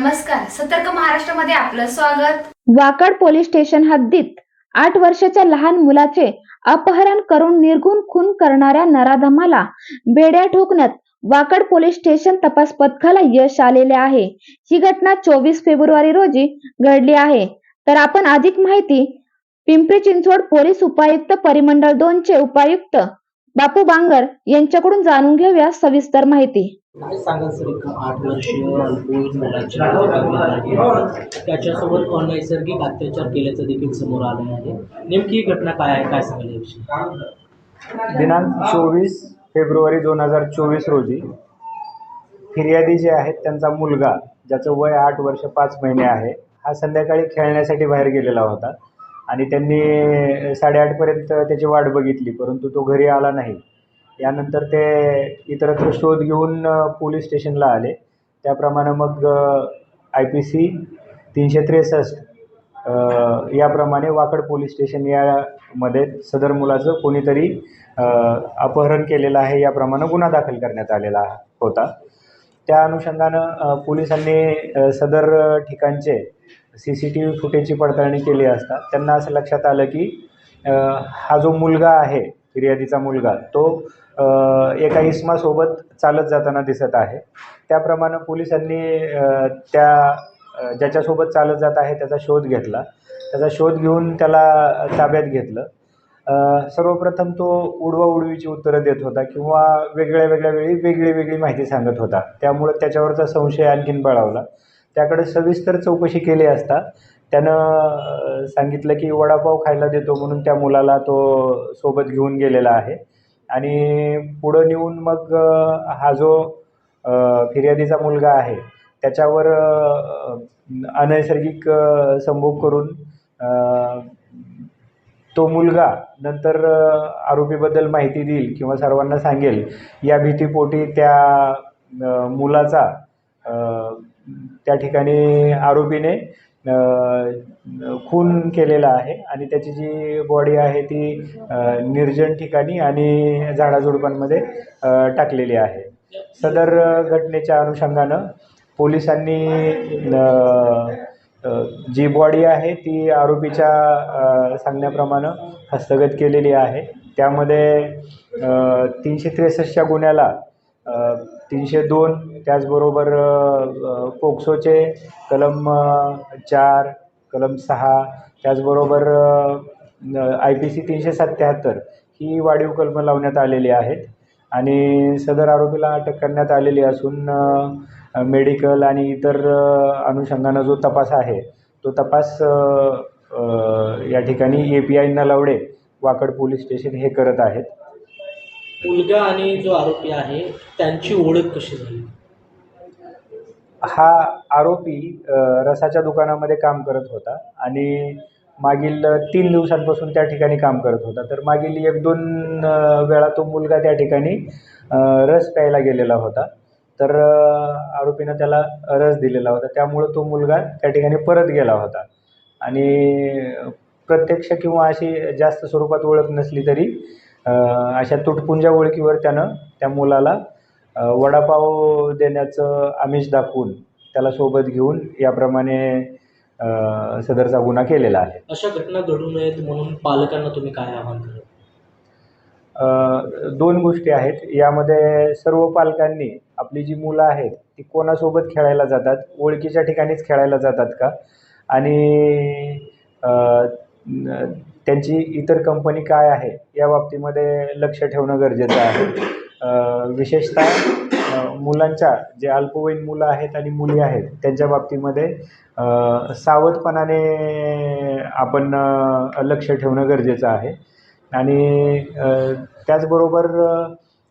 नमस्कार सतर्क महाराष्ट्रामध्ये आपलं स्वागत. वाकड पोलीस स्टेशन हद्दीत आठ वर्षाच्या लहान मुलाचे अपहरण करून निर्गुण खून करणाऱ्या नराधमाला बेड्या ठोकण्यात वाकड पोलीस स्टेशन तपास पथकाला यश आलेले आहे. ही घटना चोवीस फेब्रुवारी रोजी घडली आहे. तर आपण अधिक माहिती पिंपरी चिंचवड पोलीस उपायुक्त परिमंडळ दोनचे उपायुक्त बापू बांगर यांच्याकडून जाणून घेऊया सविस्तर माहिती. काय सांगाल सर एक आठ वर्षीय अल्पवयीन मुलाची. त्याच्यासोबत अनैसर्गिक अत्याचार केल्याचं देखील समोर आलं आहे. नेमकी ही घटना काय आहे काय सांगाल याविषयी? दिनांक चोवीस फेब्रुवारी दोन हजार चोवीस रोजी फिर्यादी जे आहेत त्यांचा मुलगा ज्याचं वय आठ वर्ष पाच महिने आहे हा संध्याकाळी खेळण्यासाठी बाहेर गेलेला होता. आणि त्यांनी साडेआठपर्यंत त्याची वाट बघितली परंतु तो घरी आला नाही. यानंतर ते इतरत्र शोध घेऊन पोलीस स्टेशनला आले. त्याप्रमाणे मग आय पी सी तीनशे त्रेसष्ट याप्रमाणे वाकड पोलीस स्टेशन यामध्ये सदर मुलाचं कोणीतरी अपहरण केलेलं आहे याप्रमाणे गुन्हा दाखल करण्यात आलेला होता. त्या अनुषंगानं पोलिसांनी सदर ठिकाणचे सी सी टी व्ही फुटेजची पडताळणी केली असता त्यांना असं लक्षात आलं की हा जो मुलगा आहे फिर्यादीचा मुलगा तो एका इसमासोबत चालत जाताना दिसत आहे. त्याप्रमाणे पोलिसांनी त्या ज्याच्यासोबत चालत जात आहे त्याचा शोध घेतला. त्याचा शोध घेऊन त्याला ताब्यात घेतलं. सर्वप्रथम तो उडवा उडवीची उत्तरं देत होता किंवा वेगळ्या वेगळ्या वेळी वेगळी वेगळी माहिती सांगत होता. त्यामुळे त्याच्यावरचा संशय आणखीन बळावला. त्याकडे सविस्तर चौकशी केली असता त्यानं सांगितलं की वडापाव खायला देतो म्हणून त्या मुलाला तो सोबत घेऊन गेलेला आहे. आणि पुढं नेऊन मग हा जो फिर्यादीचा मुलगा आहे त्याच्यावर अनैसर्गिक संभोग करून तो मुलगा नंतर आरोपीबद्दल माहिती देईल किंवा सर्वांना सांगेल या भीतीपोटी त्या मुलाचा त्या ठिकाणी आरोपीने खून केलेला आहे आणि त्याची जी बॉडी आहे ती निर्जन ठिकाणी आणि झाडाझुडपांमध्ये टाकलेली आहे. सदर घटनेच्या अनुषंगानं पोलिसांनी जी बॉडी आहे ती आरोपीच्या सांगण्याप्रमाणं सांगण्याप्रमाणे हस्तगत केलेली आहे. त्यामध्ये तीनशे त्रेसष्टच्या गुन्ह्याला तीनशे दोन त्याचबरोबर कोक्सोचे पोक्सोचे कलम चार कलम सहा त्याचबरोबर आय पी सी तीनशे सत्त्याहत्तर ही वाढीव कलमं लावण्यात आलेली आहेत आणि सदर आरोपीला अटक करण्यात आलेली असून मेडिकल आणि इतर अनुषंगानं जो तपास आहे तो तपास या ठिकाणी A P I Nalawade Wakad police station हे करत आहेत. मुलगा आणि जो आरोपी आहे त्यांची ओळख कशी झाली? हा आरोपी रसाच्या दुकानामध्ये काम करत होता आणि मागील तीन दिवसांपासून त्या ठिकाणी काम करत होता. तर मागील एक दोन वेळा तो मुलगा त्या ठिकाणी रस प्यायला गेलेला होता. तर आरोपीनं त्याला रस दिलेला होता. त्यामुळं तो मुलगा त्या ठिकाणी परत गेला होता. आणि प्रत्यक्ष किंवा अशी जास्त स्वरूपात ओळख नसली तरी अशा तुटपुंज्या ओळखीवर त्यानं त्या मुलाला वडापाव देण्याचं आमिष दाखवून त्याला सोबत घेऊन याप्रमाणे सदरचा गुन्हा केलेला आहे. अशा घटना घडू नयेत म्हणून पालकांना तुम्ही काय आवाहन कराल? दोन गोष्टी आहेत. यामध्ये सर्व पालकांनी आपली जी मुलं आहेत ती कोणासोबत खेळायला जातात ओळखीच्या ठिकाणीच खेळायला जातात का? आणि त्यांची इतर कंपनी काय आहे या बाबतीमध्ये लक्ष ठेवणं गरजेचं आहे. विशेषतः मुलांच्या जे अल्पवयीन मुलं आहेत आणि मुली आहेत त्यांच्या बाबतीमध्ये सावधपणाने आपण लक्ष ठेवणं गरजेचं आहे. आणि त्याचबरोबर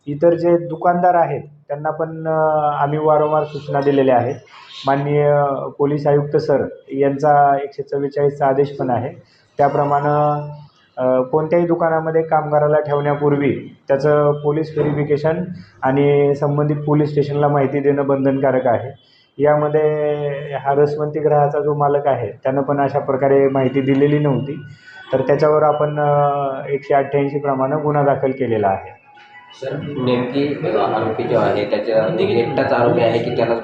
इतर जे दुकानदार आहेत त्यांना पण आम्ही वारंवार सूचना दिलेल्या आहेत. माननीय पोलीस आयुक्त सर यांचा एकशे चव्वेचाळीसचा आदेश पण आहे. त्याप्रमाणं कोणत्याही दुकानामध्ये कामगाराला ठेवण्यापूर्वी त्याचं पोलीस व्हेरिफिकेशन आणि संबंधित पोलीस स्टेशनला माहिती देणं बंधनकारक आहे. यामध्ये हा रसवंती ग्रहाचा जो मालक आहे त्यानं पण अशा प्रकारे माहिती दिलेली नव्हती. तर त्याच्यावर आपण एकशे अठ्ठ्याऐंशी प्रमाणे गुन्हा दाखल केलेला आहे. सर नेमकी आरोपी जो आहे त्याच्या एकटाच आरोपी आहे की त्याला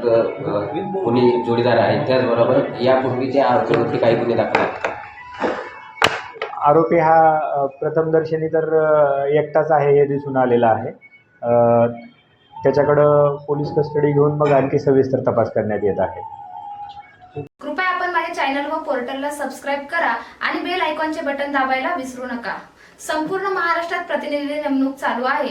कोणी जोडीदार आहे? त्याचबरोबर यापूर्वी त्या आरोपीवरती काही गुन्हे दाखल आहेत. आरोपी हा प्रथमदर्शनी तर एकटाच आहे हे दिसून आलेलं आहे. त्याच्याकडं पोलीस कस्टडी घेऊन मग आणखी सविस्तर तपास करण्यात येत आहे. कृपया आपण माझ्या चॅनल व पोर्टलला सबस्क्राईब करा आणि बेल आयकॉनचे बटन दाबायला विसरू नका. संपूर्ण महाराष्ट्रात प्रतिनिधी नेमणूक चालू आहे.